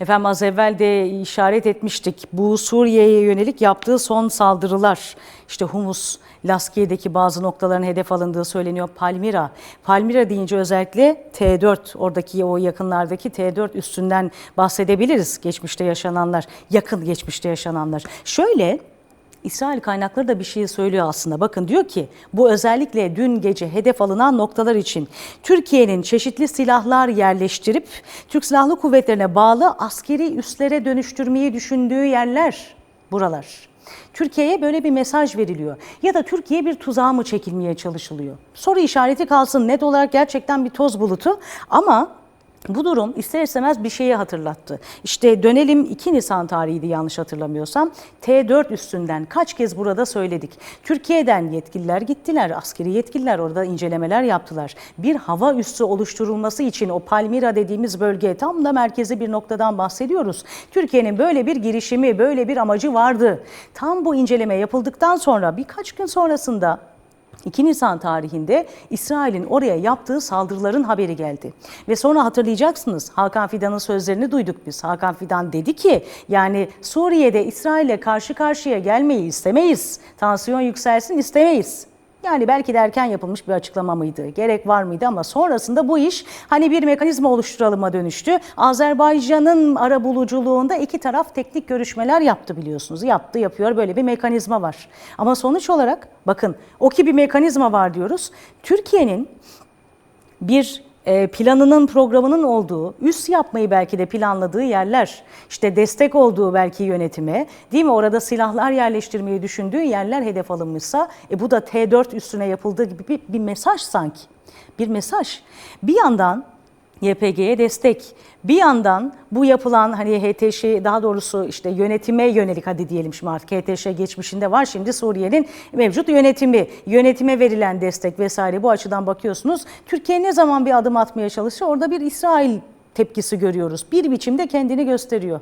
Efendim az evvel de işaret etmiştik. Bu Suriye'ye yönelik yaptığı son saldırılar, işte Humus, Laskiye'deki bazı noktaların hedef alındığı söyleniyor. Palmira, Palmira deyince özellikle T4, oradaki o yakınlardaki T4 üstünden bahsedebiliriz. Geçmişte yaşananlar, yakın geçmişte yaşananlar. Şöyle İsrail kaynakları da bir şey söylüyor aslında. Bakın diyor ki bu özellikle dün gece hedef alınan noktalar için Türkiye'nin çeşitli silahlar yerleştirip Türk Silahlı Kuvvetlerine bağlı askeri üslere dönüştürmeyi düşündüğü yerler buralar. Türkiye'ye böyle bir mesaj veriliyor. Ya da Türkiye bir tuzağa mı çekilmeye çalışılıyor? Soru işareti kalsın net olarak gerçekten bir toz bulutu ama bu durum ister istemez bir şeyi hatırlattı. İşte dönelim 2 Nisan tarihiydi yanlış hatırlamıyorsam. T4 üstünden kaç kez burada söyledik. Türkiye'den yetkililer gittiler, askeri yetkililer orada incelemeler yaptılar. Bir hava üssü oluşturulması için o Palmira dediğimiz bölge tam da merkezi bir noktadan bahsediyoruz. Türkiye'nin böyle bir girişimi, böyle bir amacı vardı. Tam bu inceleme yapıldıktan sonra birkaç gün sonrasında 2 Nisan tarihinde İsrail'in oraya yaptığı saldırıların haberi geldi. Ve sonra hatırlayacaksınız Hakan Fidan'ın sözlerini duyduk biz. Hakan Fidan dedi ki yani Suriye'de İsrail'le karşı karşıya gelmeyi istemeyiz. Tansiyon yükselsin istemeyiz. Yani belki de erken yapılmış bir açıklama mıydı? Gerek var mıydı ama sonrasında bu iş hani bir mekanizma oluşturalıma dönüştü. Azerbaycan'ın ara buluculuğunda iki taraf teknik görüşmeler yaptı biliyorsunuz. Yaptı, yapıyor böyle bir mekanizma var. Ama sonuç olarak bakın o ki bir mekanizma var diyoruz. Türkiye'nin bir planının programının olduğu, üs yapmayı belki de planladığı yerler, işte destek olduğu belki yönetime, değil mi? Orada silahlar yerleştirmeyi düşündüğü yerler hedef alınmışsa, e, bu da T4 üstüne yapıldığı gibi bir, bir mesaj sanki. Bir mesaj. Bir yandan YPG'ye destek. Bir yandan bu yapılan hani HTŞ daha doğrusu işte yönetime yönelik hadi diyelim şimdi artık HTŞ geçmişinde var şimdi Suriye'nin mevcut yönetimi, yönetime verilen destek vesaire bu açıdan bakıyorsunuz. Türkiye ne zaman bir adım atmaya çalışsa orada bir İsrail tepkisi görüyoruz. Bir biçimde kendini gösteriyor.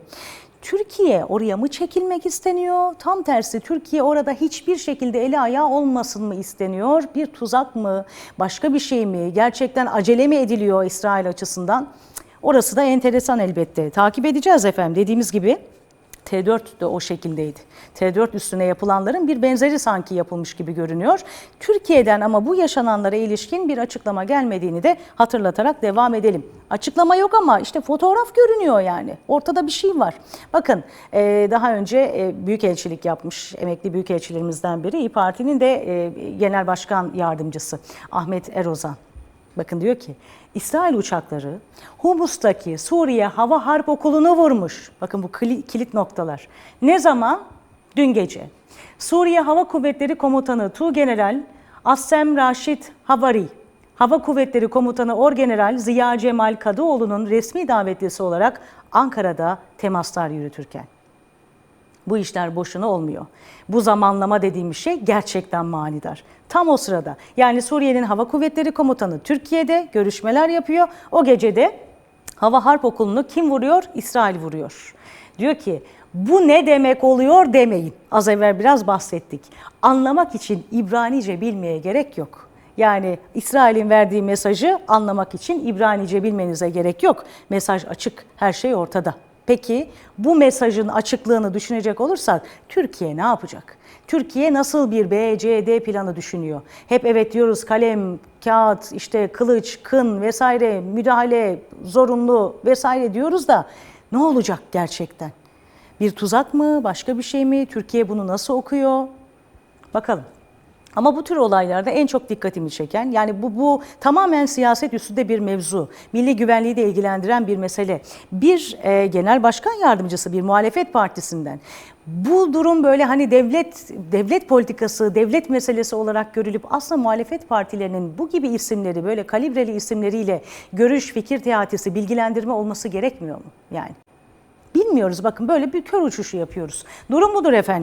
Türkiye oraya mı çekilmek isteniyor? Tam tersi Türkiye orada hiçbir şekilde eli ayağı olmasın mı isteniyor? Bir tuzak mı? Başka bir şey mi? Gerçekten acele mi ediliyor İsrail açısından? Orası da enteresan elbette. Takip edeceğiz efendim dediğimiz gibi. T4 de o şekildeydi. T4 üstüne yapılanların bir benzeri sanki yapılmış gibi görünüyor. Türkiye'den ama bu yaşananlara ilişkin bir açıklama gelmediğini de hatırlatarak devam edelim. Açıklama yok ama işte fotoğraf görünüyor yani. Ortada bir şey var. Bakın e, daha önce e, büyükelçilik yapmış emekli büyükelçilerimizden biri İYİ Parti'nin de e, genel başkan yardımcısı Ahmet Erozan. Bakın diyor ki İsrail uçakları Humus'taki Suriye Hava Harp Okulu'nu vurmuş. Bakın bu kilit noktalar. Ne zaman? Dün gece. Suriye Hava Kuvvetleri Komutanı Tuğgeneral Assem Raşit Havari, Hava Kuvvetleri Komutanı Orgeneral Ziya Cemal Kadıoğlu'nun resmi davetlisi olarak Ankara'da temaslar yürütürken. Bu işler boşuna olmuyor. Bu zamanlama dediğimiz şey gerçekten manidar. Tam o sırada yani Suriye'nin Hava Kuvvetleri Komutanı Türkiye'de görüşmeler yapıyor. O gecede Hava Harp Okulu'nu kim vuruyor? İsrail vuruyor. Diyor ki bu ne demek oluyor demeyin. Az evvel biraz bahsettik. Anlamak için İbranice bilmeye gerek yok. Yani İsrail'in verdiği mesajı anlamak için İbranice bilmenize gerek yok. Mesaj açık, her şey ortada. Peki bu mesajın açıklığını düşünecek olursak Türkiye ne yapacak? Türkiye nasıl bir BCD planı düşünüyor? Hep evet diyoruz kalem, kağıt, işte kılıç, kın vesaire müdahale zorunlu vesaire diyoruz da ne olacak gerçekten? Bir tuzak mı, başka bir şey mi? Türkiye bunu nasıl okuyor? Bakalım. Ama bu tür olaylarda en çok dikkatimi çeken yani bu, bu tamamen siyaset üstünde bir mevzu. Milli güvenliği de ilgilendiren bir mesele. Bir e, genel başkan yardımcısı bir muhalefet partisinden bu durum böyle hani devlet devlet politikası, devlet meselesi olarak görülüp aslında muhalefet partilerinin bu gibi isimleri böyle kalibreli isimleriyle görüş, fikir teatisi, bilgilendirme olması gerekmiyor mu? Yani bilmiyoruz bakın böyle bir kör uçuşu yapıyoruz. Durum budur efendim.